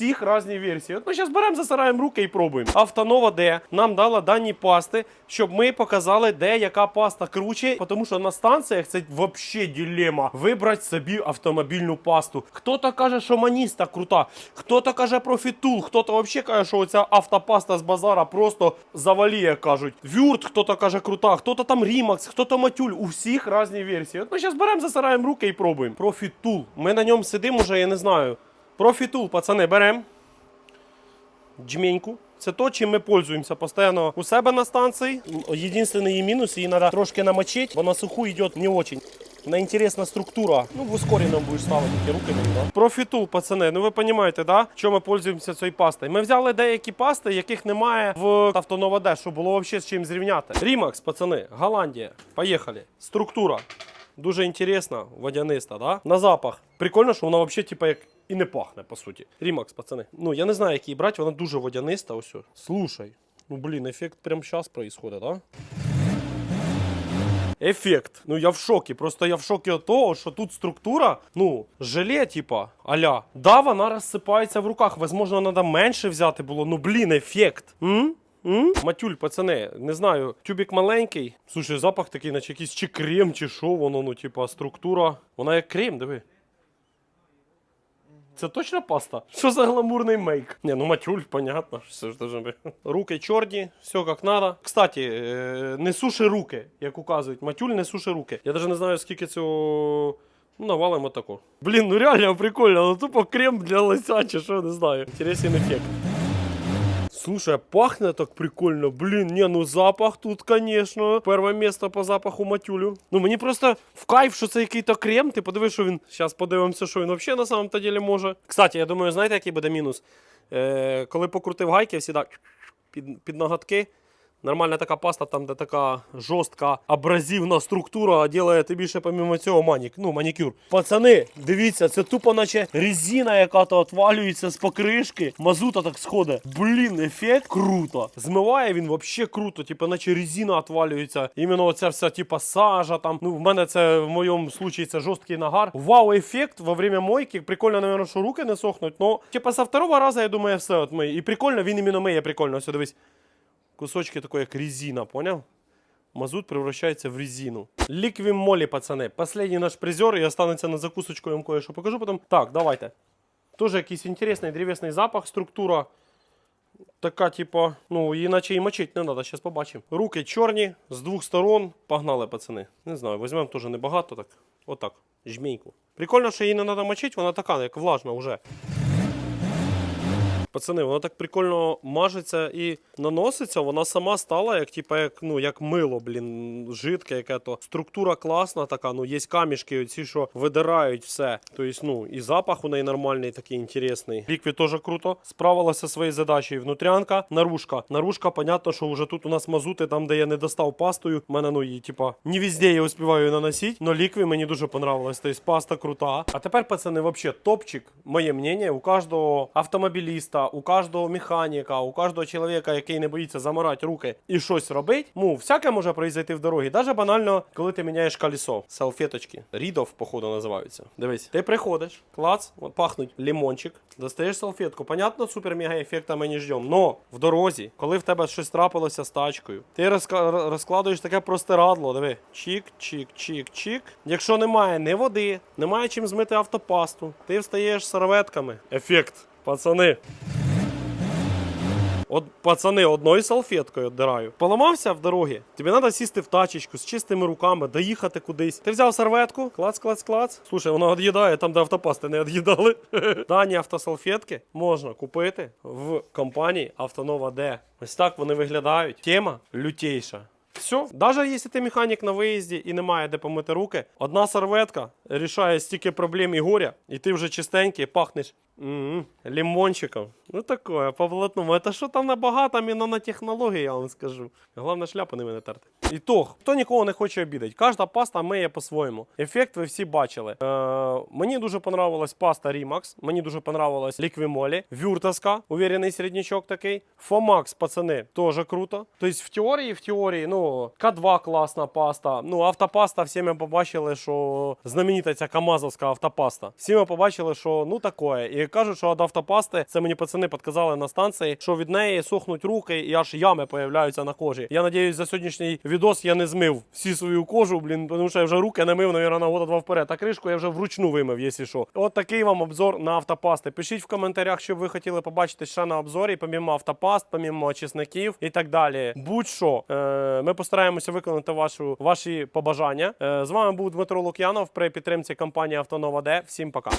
всіх різні версії. От ми зараз беремо, засираємо руки і пробуємо. Автонова Д нам дала дані пасти, щоб ми показали, де яка паста круче, тому що на станціях це взагалі дилема. Вибрати собі автомобільну пасту. Хто-то каже, що маніста крута, хто-то каже про фітул, хто-то взагалі каже, що оця автопаста з базара просто заваліє, кажуть. Вюрт, хто-то каже крута, хто-то там Рімакс, хто-то матюль. У всіх різні версії. От ми зараз беремо, засираємо руки і пробуємо. Профітул. Ми на ньому сидимо уже, я не знаю. Профітул, пацани, беремо джменьку. Це то, чим ми пользуємося постійно у себе на станції. Єдиний її мінус, її треба трошки намочити, бо на суху йде не дуже. Вона інтересна структура. Ну, в ускореному будеш ставити руки да? Профітул, пацани, ну ви розумієте, да? Що ми пользуємося цією пастою? Ми взяли деякі пасти, яких немає в Автонова Д, щоб було взагалі з чим зрівняти. Рімакс, пацани, Голландія. Поїхали. Структура. Дуже інтересна, водяниста, да? На запах. Прикольно, що вона взагалі, типа, як і не пахне, по суті. Рімакс, пацани. Ну, я не знаю, як її брати, вона дуже водяниста. Ось. Слушай. Ну, блін, ефект прямо зараз происходит, да? Ефект. Ну я в шокі. Просто я в шокі від того, що тут структура, ну, желе, типа, аля. Да, вона розсипається в руках. Возможно, треба менше взяти було. Ну, блін, ефект. М? М? Матюль, пацани, не знаю, тюбік маленький. Слушай, запах такий, наче якийсь чи крем, чи що воно, ну, типа, структура. Вона як крем, диви. Це точно паста? Що за гламурний мейк? Не, ну матюль, понятно. Все ж должно. Руки чорні, все як надо. Кстати, е, не суши руки, як указують. Матюль не суши руки. Я навіть не знаю, скільки цього. Ну, навалимо тако. Блін, ну реально прикольно, ну тупо крем для лося, чи що, не знаю. Інтересний ефект. Слушай, пахне так прикольно. Блін, не, ну запах тут, конечно. Перше місце по запаху матюлю. Ну мені просто в кайф, що це який-то крем. Ти подиви, що він. Зараз подивимося, що він взагалі на самом то ділі може. Кстати, я думаю, знаєте, який буде мінус? Е, коли покрутив гайки, всі так під, під ноготки. Нормальна така паста, там, де така жорстка абразивна структура, ділає тобі ще помимо цього манік, ну, манікюр. Пацани, дивіться, це тупо наче резина, яка то отвалюється з покришки. Мазута так сходить. Блін, ефект круто. Змиває він взагалі круто, типу, наче резина отвалюється. Іменно оця вся, типа, сажа там. Ну, в мене це в моєму случаї це жорсткий нагар. Вау, ефект во время мойки. Прикольно, наверное, що руки не сохнуть. Ну, типа, со второго раза, я думаю, все от миє. І прикольно, він іменно миє прикольно. Ось, дивись. Кусочки такой, як резина, понял? Мазут превращается в резину. Ликвим моли, пацани. Последній наш призер і останеться на закусочку, я вам кое-що покажу потім. Так, давайте. Тоже якийсь інтересний древесний запах, структура. Така, типа, ну, іначе і мочить не треба, зараз побачимо. Руки чорні, з двох сторон. Погнали, пацани. Не знаю, візьмемо теж небагато, так. Отак. Жмійку. Прикольно, що її не треба мочити, вона така, як влажна вже. Пацани, вона так прикольно мажеться і наноситься. Вона сама стала як, типа, як, ну, як мило, блін, жидке яке то. Структура класна така, ну, є камішки, оці, що видирають все. Тобто, ну, і запах у неї нормальний, такий інтересний. Ліквід теж круто. Справилася своєю задачею. Внутрянка, наружка. Наружка, понятно, що вже тут у нас мазути, там, де я не достав пастою. У мене, ну, її, типа, не везде я успіваю наносити. Но лікві мені дуже понравилось. Тобто, паста крута. А тепер, пацани, вообще топчик, моє мнение, у кожного автомобіліста, у кожного механіка, у кожного чоловіка, який не боїться замирати руки і щось робить. Ну, всяке може произойти в дорогі. Даже банально, коли ти міняєш колесо. Салфеточки. Рідов, походу, називаються. Дивись, ти приходиш, клац, пахнуть лимончик, достаєш салфетку. Понятно, супер мега ефекта ми не ждемо. Но в дорозі, коли в тебе щось трапилося з тачкою, ти розкладуєш таке простирадло. Диви. Чік, чік, чік, чік. Якщо немає ні води, немає чим змити автопасту, ти встаєш серветками. Ефект, пацани. От пацани, одною салфеткою віддираю. Поламався в дорогі. Тобі треба сісти в тачечку з чистими руками, доїхати кудись. Ти взяв серветку, клац, клац, клац. Слушай, воно від'їдає там, де автопасти не від'їдали. Дані автосалфетки можна купити в компанії Автонова Д. Ось так вони виглядають. Тема лютейша. Все, навіть якщо ти механік на виїзді і немає де помити руки, одна серветка рішає стільки проблем і горя, і ти вже чистенький, пахнеш м лимончиком. Ну такое, по блатному. Это що там набагато, іменно на технології, я вам скажу. Головне шляпу не мене терти. Ітог. Хто нікого не хоче обідати. Кожна паста миє по-своєму. Ефект ви всі бачили. Е, мені дуже понравилась паста Rimax, мені дуже понравилась Ліквімолі, Вюртаска, уверений середнячок такий. Фомакс, пацани, теж круто. Тобто в теорії, в теорії, ну, К2 класна паста. Ну, автопаста, всі ми побачили, що знаменита ця камазовська автопаста. Всі ми побачили, що ну такое. І кажуть, що від автопасти, це мені пацани підказали на станції, що від неї сохнуть руки і аж ями появляються на кожі. Я надіюсь, за сьогоднішній відос я не змив всі свою кожу, блін, тому що я вже руки не мив, навірно, на года два вперед. А кришку я вже вручну вимив, якщо що. От такий вам обзор на автопасти. Пишіть в коментарях, що ви хотіли побачити ще на обзорі, помімо автопаст, помімо очисників і так далі. Будь-що, е, ми постараємося виконати вашу, ваші побажання. Е, з вами був Дмитро Лук'янов при підтримці компанії Автонова Д. Всім пока.